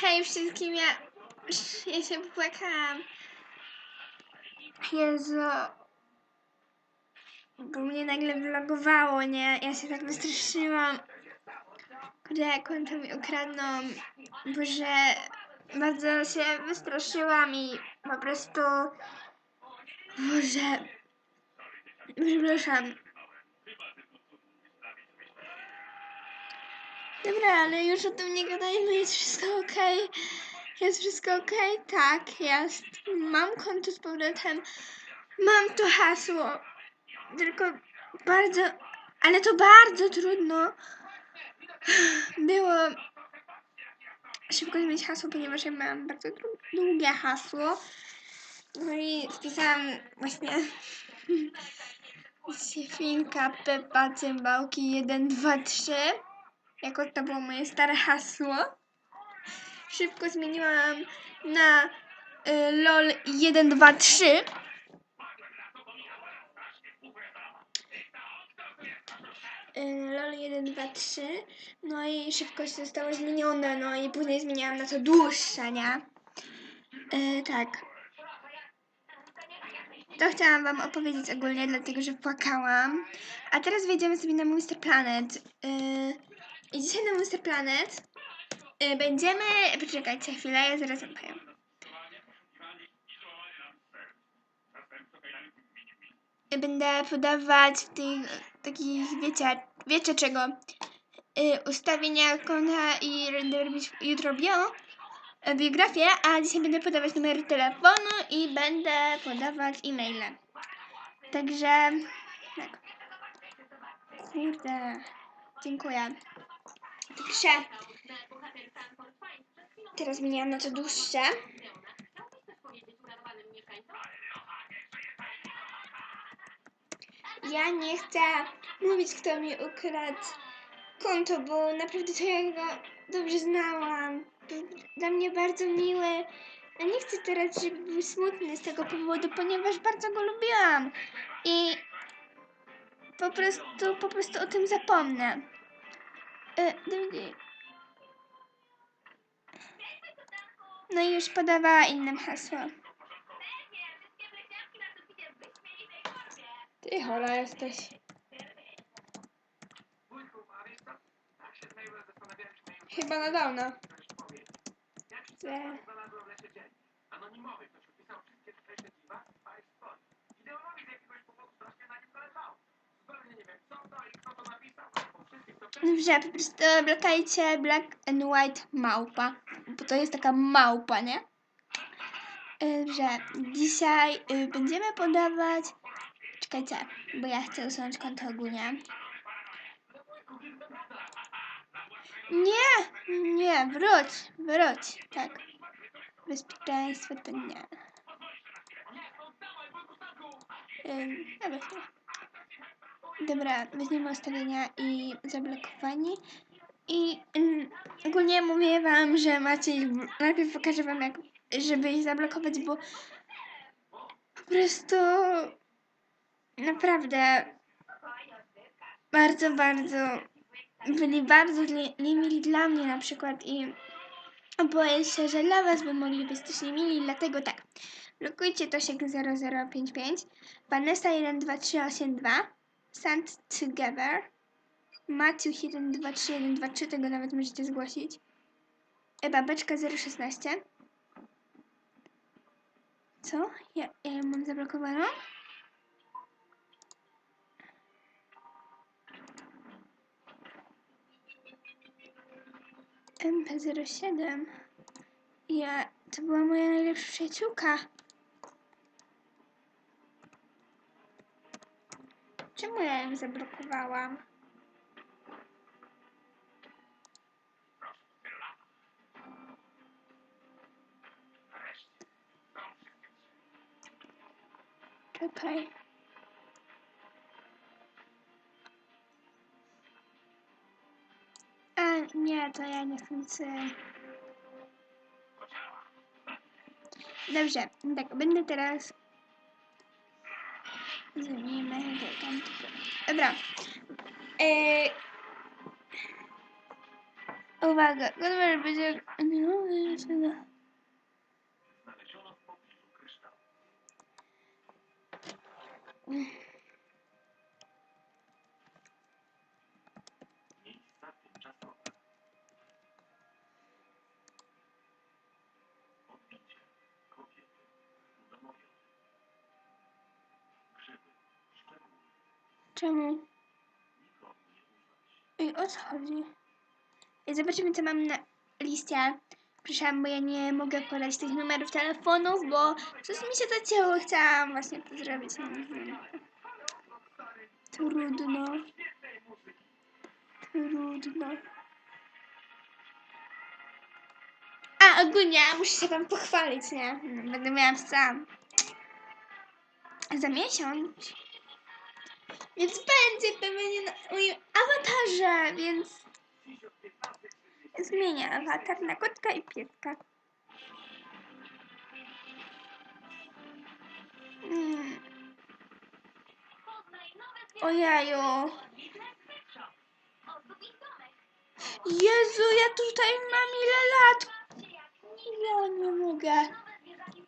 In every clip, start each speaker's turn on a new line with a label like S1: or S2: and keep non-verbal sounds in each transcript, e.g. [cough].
S1: Hej wszystkim, ja, ja się popłakałam. Jezu. Bo mnie nagle vlogowało, nie? Ja się tak wystraszyłam. Kurde, konto mi ukradną. Boże, bardzo się wystraszyłam i po prostu... Boże... Przepraszam. Dobra, ale już o tym nie gadajmy, jest wszystko okej. Jest wszystko okej? Tak, jest. Mam konto z powrotem. Mam to hasło. Tylko bardzo, ale to bardzo trudno było szybko zmienić hasło, ponieważ ja miałam bardzo długie hasło. No i wpisałam właśnie [laughs] Świnka, Pepa, Cymbałki 1, 2, 3 jako to było moje stare hasło. Szybko zmieniłam na y, LOL 1, 2, 3. Y, LOL 1, 2, 3. No i szybko się zostało zmienione, no i później zmieniałam na to dłuższe, nie? Y, tak. To chciałam wam opowiedzieć ogólnie, dlatego że płakałam. A teraz wejdziemy sobie na Monster Planet. Y, i dzisiaj na Monster Planet y, będziemy... Poczekajcie chwilę, ja zaraz wam Będę podawać w tych takich, wiecie, wiecie czego, y, ustawienia konta i będę robić jutro bio, y, biografię, a dzisiaj będę podawać numer telefonu i będę podawać e-maile. Także, tak. Kurde, dziękuję. Także teraz zmieniłam na to dłuższe. Ja nie chcę mówić, kto mi ukradł konto, bo naprawdę to ja go dobrze znałam. Był dla mnie bardzo miły. A nie chcę teraz, żeby był smutny z tego powodu, ponieważ bardzo go lubiłam. I po prostu, po prostu o tym zapomnę. E, DVD. No i już podawała innym hasło. Ty chola jesteś. Chyba na downa. Chcę. Dobrze, po prostu blokajcie Black and White małpa, bo to jest taka małpa, nie? Y, Dobrze, dzisiaj y, będziemy podawać... Czekajcie, bo ja chcę usunąć konto ogólnie. Nie, nie, wróć, wróć, tak. Bezpieczeństwo to nie. Ym, Dobra, Dobra, weźmiemy ustawienia i zablokowanie. I ym, ogólnie mówię wam, że macie ich, najpierw pokażę wam jak, żeby ich zablokować, bo po prostu naprawdę bardzo, bardzo byli bardzo li- niemili dla mnie na przykład i boję się, że dla was by mogli być też niemili, dlatego tak. Blokujcie Tosiek 0055, Vanessa 12382, Sand Together, Matthew 123123, tego nawet możecie zgłosić, Babeczka 016. Co? Ja, ja ją mam zablokowaną? MP07. Ja, to była moja najlepsza przyjaciółka. Czemu ja ją zablokowałam? Czekaj. A, nie, to ja nie chcę. Dobrze, tak, będę teraz... Zmij mojego kantyka. Dobra. Eee... Uwaga, Godward będzie...
S2: Znaleziono w pobliżu kryształ.
S1: Czemu? Ej, o co chodzi? Ej, zobaczymy, co mam na liście. Przepraszam, bo ja nie mogę podać tych numerów telefonów, bo coś mi się zacięło. Chciałam właśnie to zrobić. No. Trudno. Trudno. A, ogólnie muszę się wam pochwalić, nie? Będę miała sam. Za miesiąc. Więc będzie pewnie na moim awatarze, więc zmienię awatar na kotka i pieska. Mm. Ojeju. Jezu, ja tutaj mam ile lat? Ja nie mogę.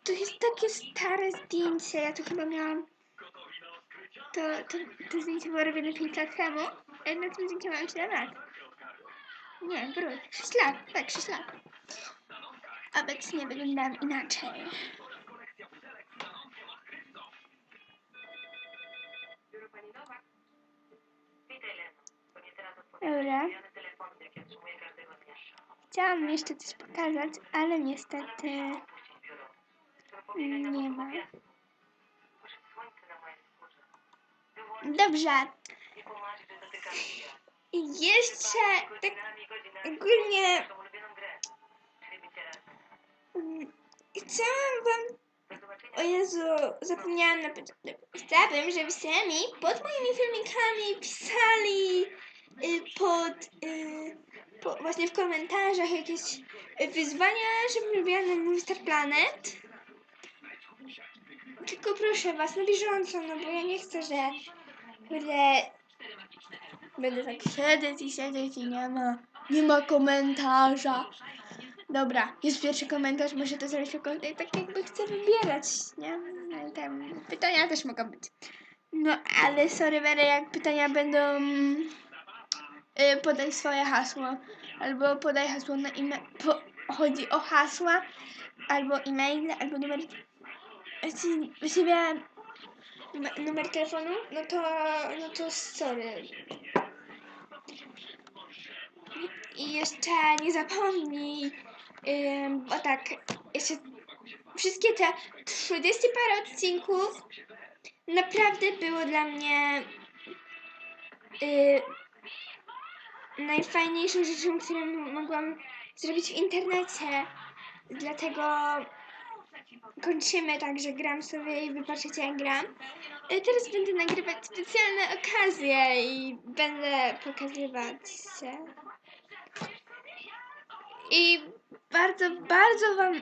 S1: To jest takie stare zdjęcie. Ja to chyba miałam. To, to, to zdjęcie było robione 5 lat temu. a Na tym zdjęciu mam 7 lat. Nie, wróć. 6 lat. Tak, 6 lat. Obecnie wyglądam inaczej. Dobra. Chciałam jeszcze coś pokazać, ale niestety nie ma. Dobrze.
S3: i
S1: jeszcze tak ogólnie mm, chciałam wam. O Jezu, zapomniałam na początek. Chciałabym, żebyście mi pod moimi filmikami pisali y, pod, y, po, właśnie w komentarzach jakieś wyzwania, żebym robiła na Planet. Tylko proszę was, na bieżąco, no bo ja nie chcę, że kurde, będę tak siedzieć i siedzieć i nie ma, nie ma komentarza. Dobra, jest pierwszy komentarz, muszę to zrobić tylko tak jakby chcę wybierać, nie? No tam pytania też mogą być. No ale sorry Mary, jak pytania będą y, podaj swoje hasło, albo podaj hasło na e-mail, po, chodzi o hasła, albo e-mail, albo numer, właściwie numer, telefonu, no to, no to sorry. I jeszcze nie zapomnij, bo tak, jeszcze wszystkie te 30 parę odcinków naprawdę było dla mnie y, najfajniejszą rzeczą, którą mogłam zrobić w internecie. Dlatego kończymy tak, że gram sobie i wy patrzycie jak gram. Y, Teraz będę nagrywać specjalne okazje i będę pokazywać się. I bardzo, bardzo wam,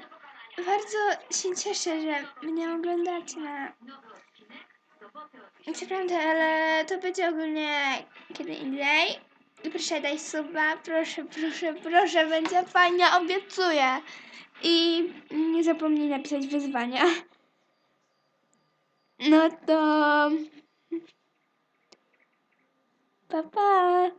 S1: bardzo się cieszę, że mnie oglądacie na Instagramie, ale to będzie ogólnie kiedy indziej. Proszę daj suba, proszę, proszę, proszę, będzie fajnie, obiecuję. I nie zapomnij napisać wyzwania. No to... Pa, pa.